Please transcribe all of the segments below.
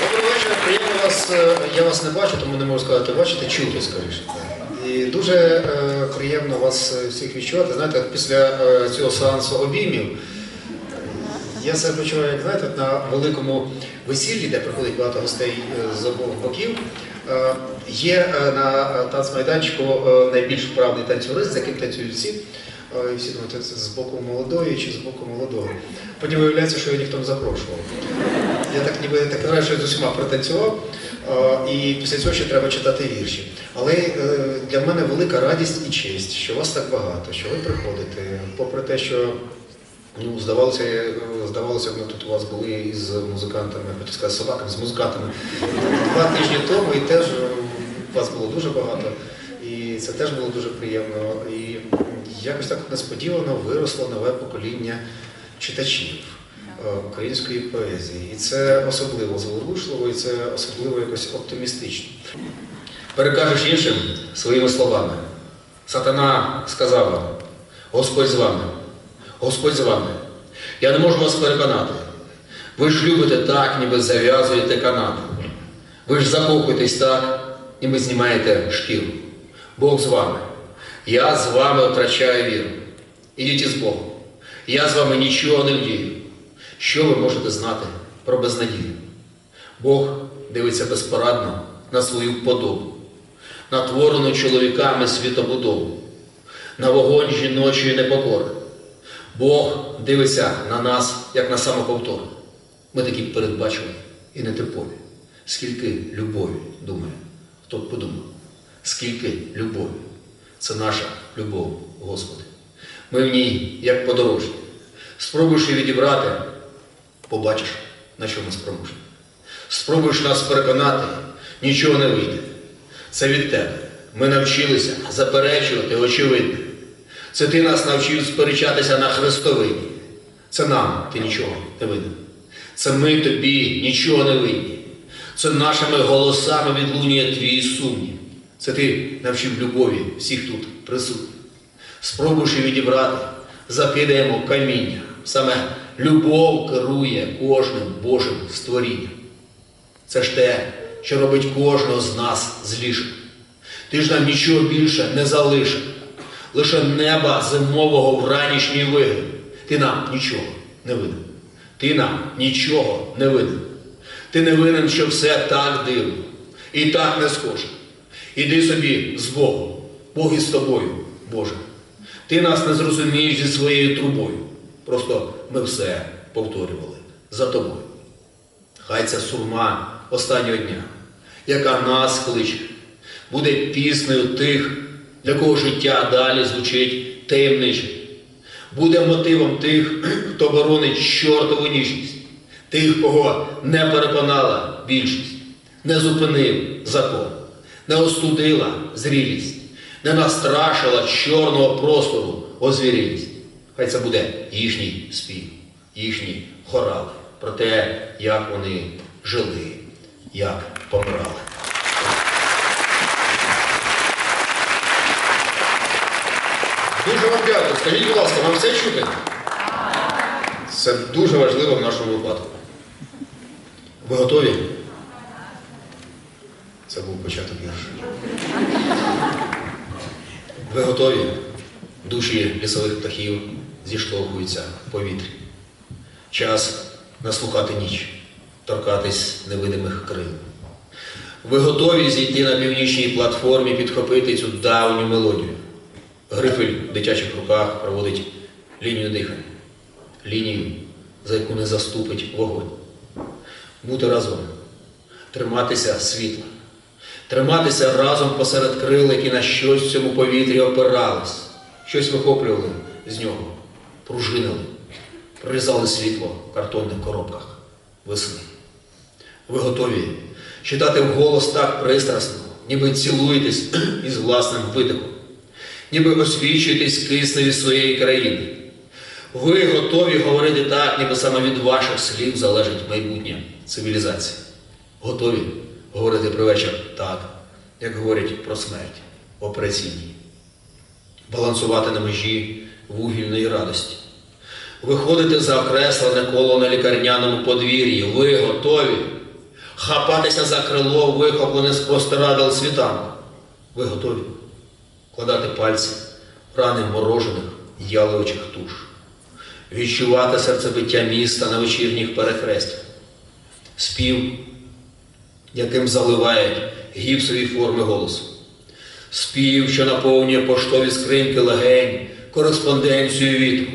Доброго вечора, приємно вас. е, Я вас не бачу, тому не можу сказати бачити, чути скоріше. І дуже е, приємно вас е, всіх відчувати. Знаєте, після е, цього сеансу обіймів я себе почуваю, як знаєте, на великому весіллі, де приходить багато гостей е, з обох боків. Є е, на танцмайданчику е, найбільш вправний танцюрист, за яким танцюють всі. Е, І всі думають, це з боку молодої чи з боку молодого. Потім виявляється, що його ніхто не запрошував. Я так ніби так вважаю, що я з усіма протанцював, е, і після цього ще треба читати вірші. Але е, для мене велика радість і честь, що вас так багато, що ви приходите, попри те, що ну, здавалося, е, здавалося, ми тут у вас були із музикантами, я хотів сказати, собаками, з музикантами два тижні тому, і теж е, вас було дуже багато. І це теж було дуже приємно. І якось так несподівано виросло нове покоління читачів е, української поезії. І це особливо зворушливо, і це особливо якось оптимістично. Перекажеш іншим своїми словами. Сатана сказав вам, Господь з вами, Господь з вами. Я не можу вас переконати. Ви ж любите так, ніби зав'язуєте канати. Ви ж закохуєтесь так, ніби знімаєте шкіру. Бог з вами. Я з вами втрачаю віру. Ідіть із Богом. Я з вами нічого не вдію. Що ви можете знати про безнадію? Бог дивиться безпорадно на свою подобу, на творену чоловіками світобудову, на вогонь жіночої непокори. Бог дивиться на нас, як на самоповтор. Ми такі передбачувані і нетипові. Скільки любові, думає, хто б подумав, скільки любові. Це наша любов, Господи. Ми в ній, як подорожні. Спробуєш її відібрати, побачиш, на що ми спроможні. Спробуєш нас переконати, нічого не вийде. Це від тебе. Ми навчилися заперечувати очевидне. Це ти нас навчив сперечатися на Христовині. Це нам ти нічого не винен. Це ми тобі нічого не винні. Це нашими голосами відлунює твій сумнів. Це ти навчив любові всіх тут присутніх. Спробуєш її відібрати, закидаємо каміння. Саме любов керує кожним Божим створінням. Це ж те, що робить кожного з нас злішим. Ти ж нам нічого більше не залишив. Лише неба зимового в ранішній вигін. Ти нам нічого не винен. Ти нам нічого не винен. Ти не винен, що все так дивно і так не схоже. Іди собі з Богом, Бог із тобою, Боже. Ти нас не зрозумієш зі своєю трубою. Просто ми все повторювали за тобою. Хай ця сурма останнього дня, яка нас кличе, буде піснею тих, для кого життя далі звучить таємниче. Буде мотивом тих, хто боронить чортову ніжність, тих, кого не переконала більшість, не зупинив закон, не остудила зрілість, не настрашила чорного простору озвірілість. Хай це буде їхній спів, їхні хорали про те, як вони жили, як помирали. Дуже вам дякую. Скажіть, будь ласка, вам все чути? Це дуже важливо в нашому випадку. Ви готові? Це був початок вірша. Ви готові? Душі лісових птахів зіштовхуються в повітрі. Час наслухати ніч, торкатись невидимих крил. Ви готові зійти на північній платформі, підхопити цю давню мелодію. Грифель в дитячих руках проводить лінію дихання, лінію, за яку не заступить вогонь. Бути разом, триматися світла, триматися разом посеред крил, які на щось в цьому повітрі опирались, щось вихоплювали з нього, пружинили, прорізали світло в картонних коробках весни. Ви готові читати вголос так пристрасно, ніби цілуєтесь із власним видихом, ніби освічуєтесь кисневі своєї країни. Ви готові говорити так, ніби саме від ваших слів залежить майбутнє цивілізації. Готові говорити про вечір так, як говорять про смерть операційній. Балансувати на межі вугільної радості. Виходити за окреслене коло на лікарняному подвір'ї. Ви готові? Хапатися за крило, вихоплене з простирадел світанку. Ви готові? Кладати пальці рани морожених яловичих туш. Відчувати серцебиття міста на вечірніх перехрестях. Спів, яким заливають гіпсові форми голосу. Спів, що наповнює поштові скриньки легень, кореспонденцію вітру.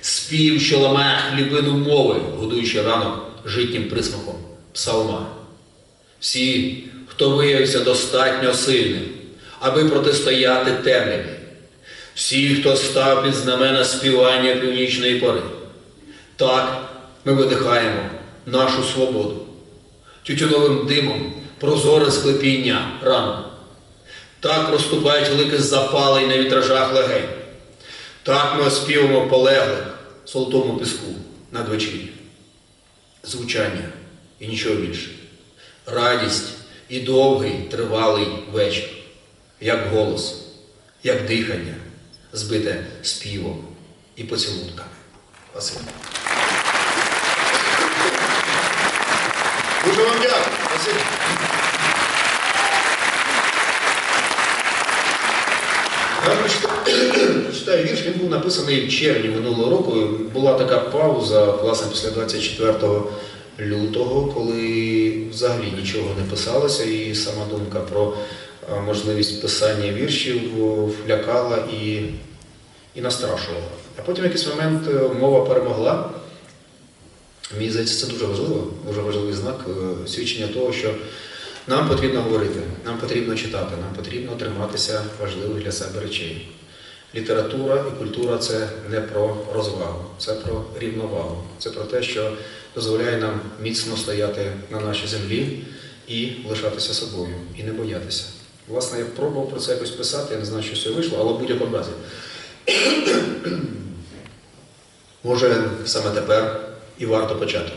Спів, що ламає хлібину мови, годуючи ранок житнім присмаком псалма. Всі, хто виявився достатньо сильним, аби протистояти темряві. Всі, хто став під знамена співання північної пори. Так ми видихаємо нашу свободу. Тютюновим димом прозоре склепіння ранку. Так розступають лики запалень на вітражах легень. Так ми оспіваємо полеглих в солотому піску надвечір'я. Звучання і нічого більше. Радість і довгий тривалий вечір, як голос, як дихання, збите співом і поцілунками. Спасибо. Дуже вам дякую. Прочитаю вірш, він був написаний в червні минулого року. Була така пауза, власне, після 24 лютого, коли взагалі нічого не писалося, і сама думка про е, можливість писання віршів е, лякала і, і настрашувала. А потім якийсь момент е, мова перемогла. Мені здається, це дуже важливо, дуже важливий знак е, свідчення того, що нам потрібно говорити, нам потрібно читати, нам потрібно триматися важливих для себе речей. Література і культура це не про розвагу, це про рівновагу, це про те, що дозволяє нам міцно стояти на нашій землі і лишатися собою, і не боятися. Власне, я пробував про це якось писати, я не знаю, що це вийшло, але в будь-якому разі. Може, саме тепер і варто почати.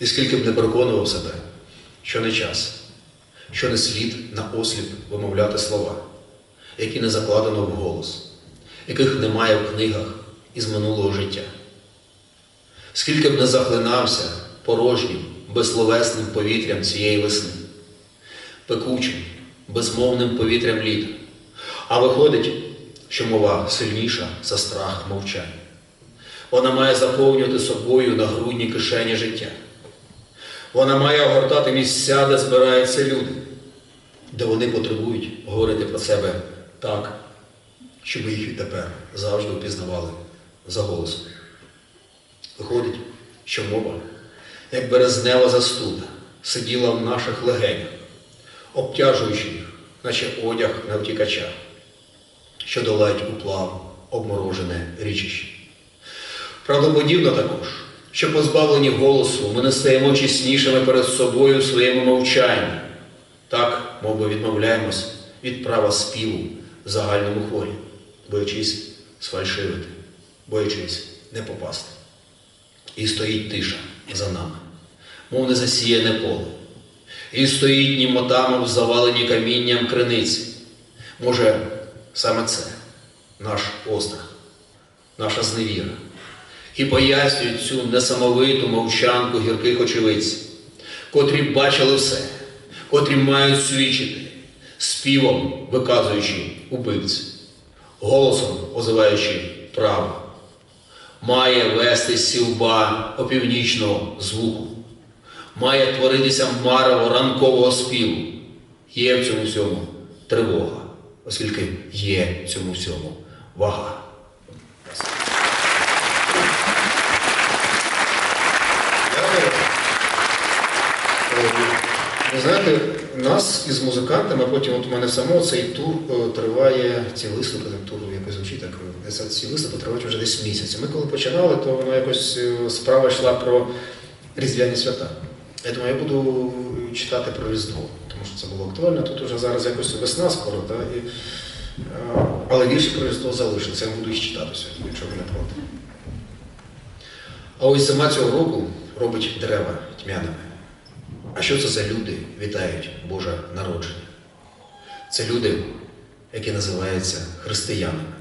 І скільки б не переконував себе, що не час, що не слід на осліп вимовляти слова, які не закладено в голос, яких немає в книгах із минулого життя. Скільки б не захлинався порожнім, безсловесним повітрям цієї весни, пекучим, безмовним повітрям літа. А виходить, що мова сильніша за страх мовчання. Вона має заповнювати собою на грудні кишені життя. Вона має огортати місця, де збираються люди, де вони потребують говорити про себе так, щоб їх відтепер завжди впізнавали за голосом. Виходить, що мова, як березнева застуда, сиділа в наших легенях, обтяжуючи їх, наче одяг на втікача, що долають уплав обморожене річище. Правдоподібно також, що позбавлені голосу ми не стаємо чеснішими перед собою в своєму мовчанні. Так, мов би, відмовляємось від права співу в загальному хорі, боячись сфальшивити, боячись не попасти. І стоїть тиша за нами, мов не засіяне поле. І стоїть німотами в завалені камінням криниці. Може, саме це наш острах, наша зневіра. І пояснюють цю несамовиту мовчанку гірких очевидців, котрі бачили все, котрі мають свідчити, співом виказуючи убивці, голосом озиваючи право, має вести сілба опівнічного звуку, має творитися марево ранкового співу. Є в цьому всьому тривога, оскільки є в цьому всьому вага. Дякую. Е, Ви знаєте, нас із музикантами, а потім от у мене самого цей тур е, триває, ці виступи, тур якось звучить так, е, ці виступи тривають вже десь місяць. Ми коли починали, то воно якось е, справа йшла про різдвяні свята. Я думаю, я буду читати про Різдво, тому що це було актуально. Тут уже зараз якось весна скоро, та, і, але вірші про Різдво залишаться, я буду їх читати сьогодні, якщо ви не проти. А ось зима цього року робить дерева тьмяними. А що це за люди вітають Боже народження? Це люди, які називаються християнами.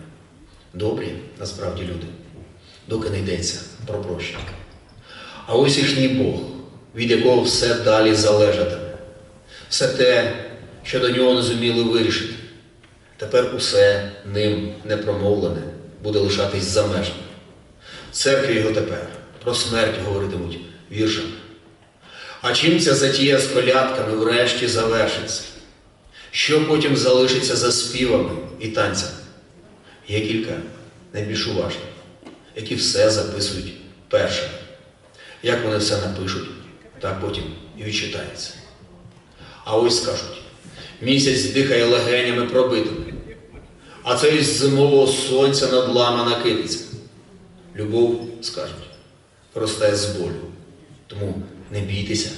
Добрі, насправді люди, доки не йдеться про прощення. А ось їхній Бог, від якого все далі залежатиме. Все те, що до нього не зуміли вирішити. Тепер усе ним не промовлене буде лишатись за межами. Церкві його тепер про смерть говоритимуть віршами. А чим ця затія з колядками врешті завершиться? Що потім залишиться за співами і танцями? Є кілька найбільш уважних, які все записують першими. Як вони все напишуть, так потім і відчитається. А ось скажуть, місяць дихає легенями пробитими, а це із зимового сонця надламана китиця. Любов, скажуть, росте з болю. Тому не бійтеся,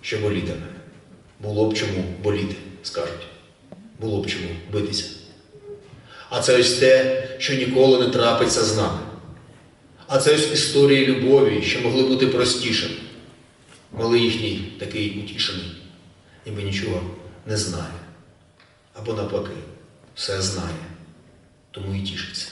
що болітиме. Було б чому боліти, скажуть. Було б чому битися. А це ось те, що ніколи не трапиться з нами. А це ось історії любові, що могли бути простішими. Малий їхній такий утішений, ніби нічого не знає. Або навпаки, все знає, тому і тішиться.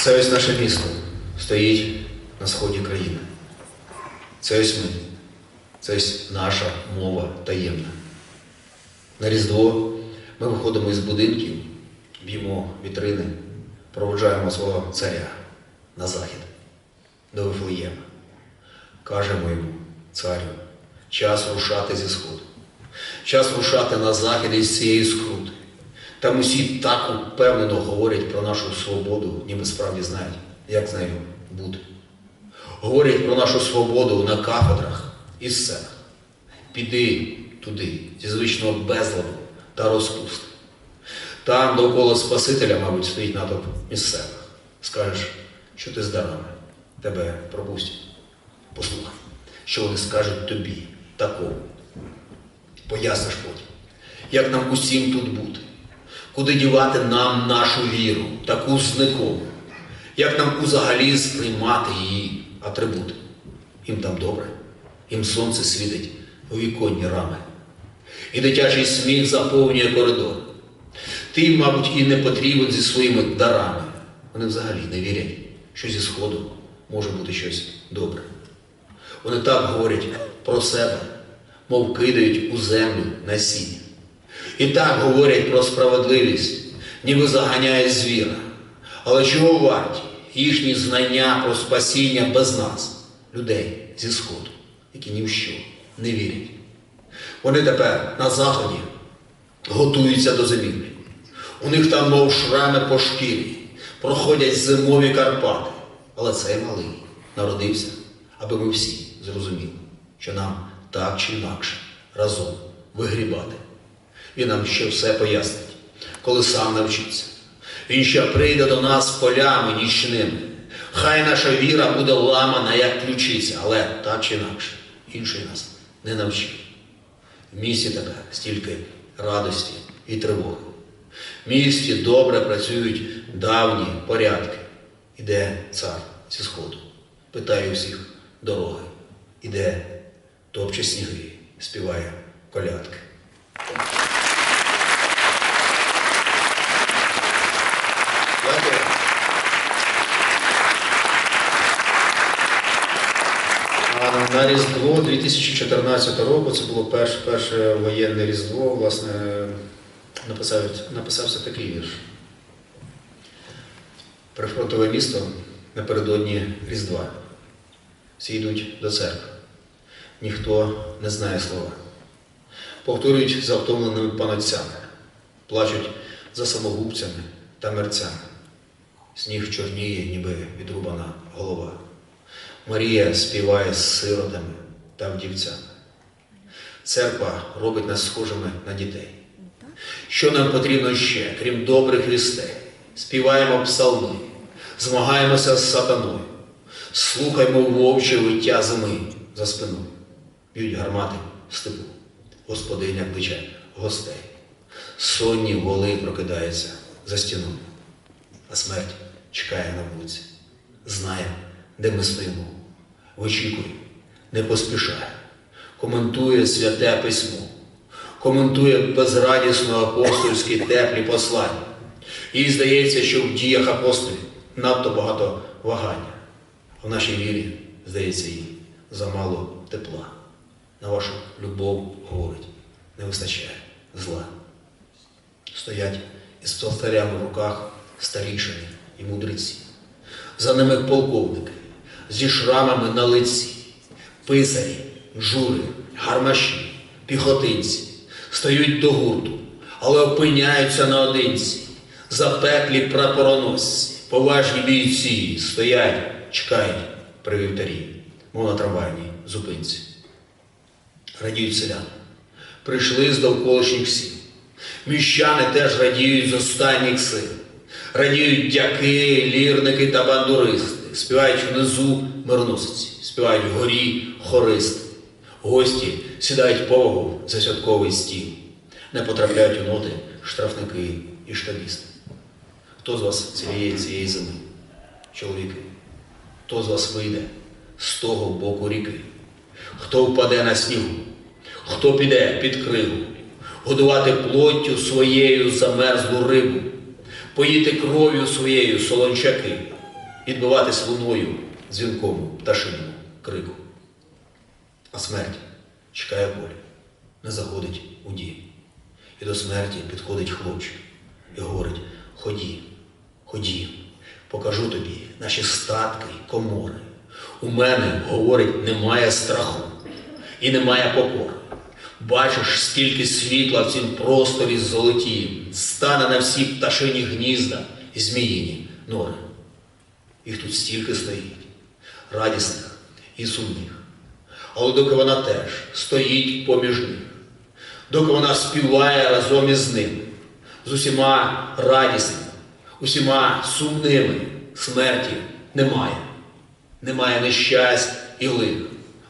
Це ось наше місто стоїть на сході країни. Це ось ми. Це ось наша мова таємна. На Різдво ми виходимо із будинків, б'ємо вітрини, проводжаємо свого царя на захід до Вифлеєма. Кажемо йому, царю, час рушати зі сходу, час рушати на захід із цієї скрути. Там усі так упевнено говорять про нашу свободу, ніби справді знають, як з нею бути. Говорять про нашу свободу на кафедрах і сценах. Піди туди, зі звичного безладу та розпусти. Там довкола Спасителя, мабуть, стоїть натовп місцевих. Скажеш, що ти з дарами, тебе пропустять. Послухай, що вони скажуть тобі, такому. Поясниш потім, як нам усім тут бути, куди дівати нам нашу віру, таку зникову, як нам взагалі сприймати її атрибути. Їм там добре, їм сонце світить у віконні рами. І дитячий сміх заповнює коридор. Ти, мабуть, і не потрібен зі своїми дарами. Вони взагалі не вірять, що зі сходу може бути щось добре. Вони так говорять про себе, мов кидають у землю насіння. І так говорять про справедливість, ніби заганяє звіра. Але чого варті їхні знання про спасіння без нас, людей зі Сходу, які ні в що не вірять. Вони тепер на заході готуються до зимівлі. У них там, мов шрами по шкірі, проходять зимові Карпати. Але цей малий народився, аби ми всі зрозуміли, що нам так чи інакше разом вигрібати. Він нам ще все пояснить, коли сам навчиться. Він ще прийде до нас полями нічними. Хай наша віра буде ламана, як ключиця, але так чи інакше, інший нас не навчив. В місті тепер стільки радості і тривоги. В місті добре працюють давні порядки. Іде цар зі сходу, питає усіх дороги. Іде, топче сніги, співає колядки. Дякую. А На Різдво 2014 року, це було перше, перше воєнне Різдво, власне, написав, написався такий вірш. Прифронтове місто напередодні Різдва. Всі йдуть до церкви. Ніхто не знає слова. Повторюють за втомленими панотцями, плачуть за самогубцями та мерцями. Сніг чорніє, ніби відрубана голова. Марія співає з сиротами та вдівцями. Церква робить нас схожими на дітей. Що нам потрібно ще, крім добрих вістей? Співаємо псалми, змагаємося з сатаною, слухаймо вовче виття зими за спиною. Б'ють гармати в степу, господиня кличе гостей. Сонні воли прокидаються за стіною, а смерть чекає на вулиці, знає, де ми стоїмо, вичікує, не поспішає, коментує святе письмо, коментує безрадісно апостольські теплі послання. Їй здається, що в діях апостолів надто багато вагання. А в нашій вірі, здається, їй замало тепла. На вашу любов говорить, не вистачає зла. Стоять із псалтарями в руках старішини і мудреці. За ними полковники зі шрамами на лиці, писарі, жури, гармаші, піхотинці стають до гурту, але опиняються наодинці. Запеклі прапороносці, поважні бійці стоять, чекають при вівтарі, мов на трамвайній зупинці. Радіють селяни. Прийшли з довколишніх сіл. Міщани теж радіють з останніх сил. Радіють дяки, лірники та бандуристи. Співають внизу мирносиці, співають вгорі хористи. Гості сідають повагу за святковий стіл. Не потрапляють у ноти штрафники і штабісти. Хто з вас цієї цієї зими? Чоловіки, хто з вас вийде з того боку ріки? Хто впаде на снігу? Хто піде під кригу? Годувати плоттю своєю замерзлу рибу, поїти кров'ю своєю солончаки, відбиватись луною дзвінком пташиному крику. А смерть чекає полі, не заходить у дім. І до смерті підходить хлопчик і говорить: ході, ході, покажу тобі наші статки й комори. У мене, говорить, немає страху і немає покори. Бачиш, скільки світла в цім просторі золотім, стане на всі пташині гнізда і зміїні нори. Їх тут стільки стоїть, радісних і сумних. Але доки вона теж стоїть поміж них, доки вона співає разом із ними, з усіма радісними, усіма сумними, смерті немає. Немає нещасть і лих,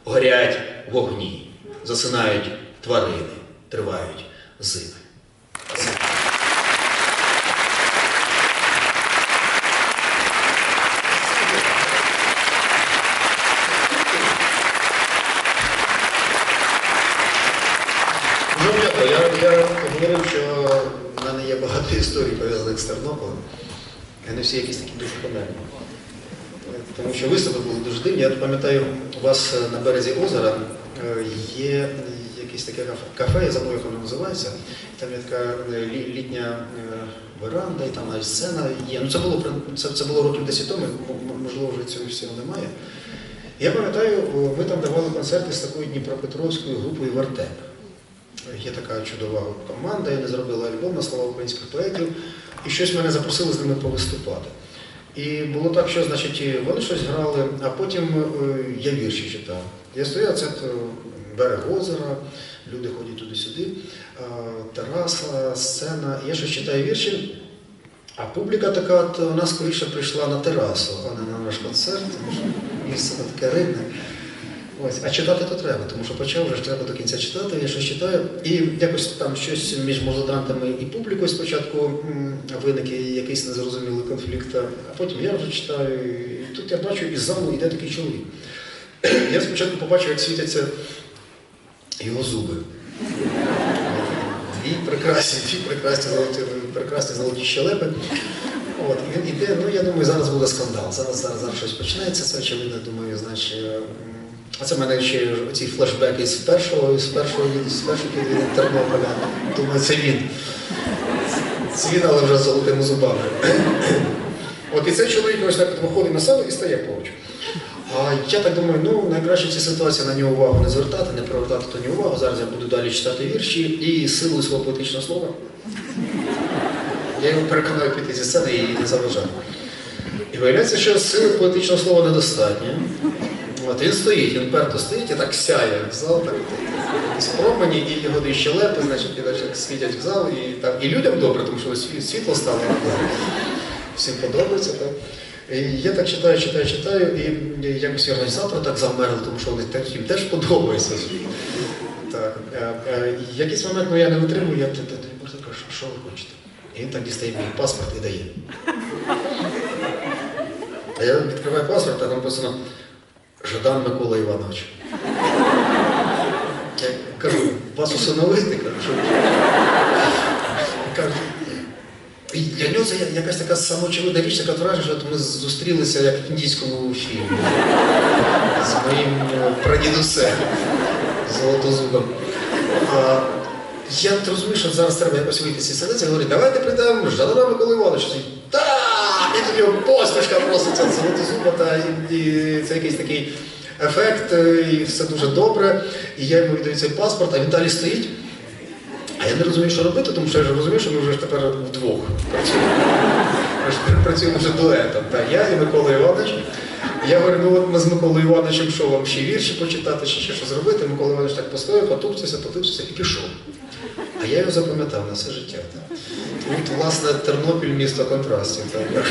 горять вогні, засинають тварини, тривають зими. Ну, дякую. Я, я говорив, що в мене є багато історій пов'язаних з Тернополем. Не всі якісь такі дуже померні. Тому що виступи були дуже дивні. Я пам'ятаю, у вас на березі озера е, є якесь таке кафе- я забув, як воно називається. Там є така е, літня е, веранда, і там навіть сцена є. Ну, це було це, це було років 10 тому, можливо, вже цього всього немає. Я пам'ятаю, ви там давали концерти з такою Дніпропетровською групою Вартеп. Є така чудова команда, я не зробила альбом на слова українських поетів, і щось мене запросили з ними повиступати. І було так, що значить, вони щось грали, а потім е, я вірші читав. Я стояв, це е, берег озера, люди ходять туди-сюди, е, тераса, сцена. Я щось читаю вірші, а публіка така, от, вона скоріше прийшла на терасу, а не на наш концерт, місце таке рибне. Ось, а читати то треба, тому що почав вже ж треба до кінця читати, я щось читаю. І якось там щось між музикантами і публікою спочатку виник якийсь незрозумілий конфлікт, а потім я вже читаю. І тут я бачу, із залу йде такий чоловік. Я спочатку побачив, як світяться його зуби. Дві прекрасні, дві прекрасні золоті, прекрасні золоті щелепи. От, він іде, ну я думаю, зараз буде скандал. Зараз, зараз, зараз щось почнеться, це очевидно, думаю, значить. А це в мене ще оці флешбеки з першого, з першого, з першого Тернополя. Думаю, це він. Це він, але вже золотими зубами. От і цей чоловік ось так виходить на сцену і стає поруч. А я так думаю, ну найкраще в цій ситуації на нього увагу не звертати, не привертати до нього увагу. Зараз я буду далі читати вірші і силою свого поетичного слова. Я його переконаю піти зі сцени і не заважати. І виявляється, що сили поетичного слова недостатньо. От він стоїть, він перто стоїть і так сяє в зал, так якісь промені, і його дві щелепи, значить, і так світять в зал, і, там, і людям добре, тому що світ- світло стало. Всім подобається. Так. І я так читаю, читаю, читаю, і якось і організатори так замерли, тому що вони їм теж подобається. Так. е, е, і Якийсь момент ну, я не витримую, я просто кажу, що ви хочете? І він так дістає мій паспорт і дає. А я відкриваю паспорт, а там написано Жадан Микола Іванович. Я кажу, вас усиновити, кажу. Кажу, і для нього це якась така самоочевидна річ, така враження, що ми зустрілися як в індійському фільмі з моїм е, прадідусем Золотозубом. Я розумію, що зараз треба якось вийти з цієї ситуації, говорю, давайте прийдемо Жадана Микола Іванович. Так! І посмішка просто ця золотозуба, та, і, і це якийсь такий ефект, е, і все дуже добре. І я йому віддаю цей паспорт, а він далі стоїть. А я не розумію, що робити, тому що я ж розумію, що ми вже тепер вдвох працюємо. Ми ж працюємо вже дуетом. Так, я і Микола Іванович. Я говорю, ну от ми з Миколою Івановичем що вам ще вірші почитати, чи ще щось зробити. Микола Іванович так постояв, потупцявся, потупцявся і пішов. А я його запам'ятав на все життя. Так. От, власне, Тернопіль місто контрастів. Так.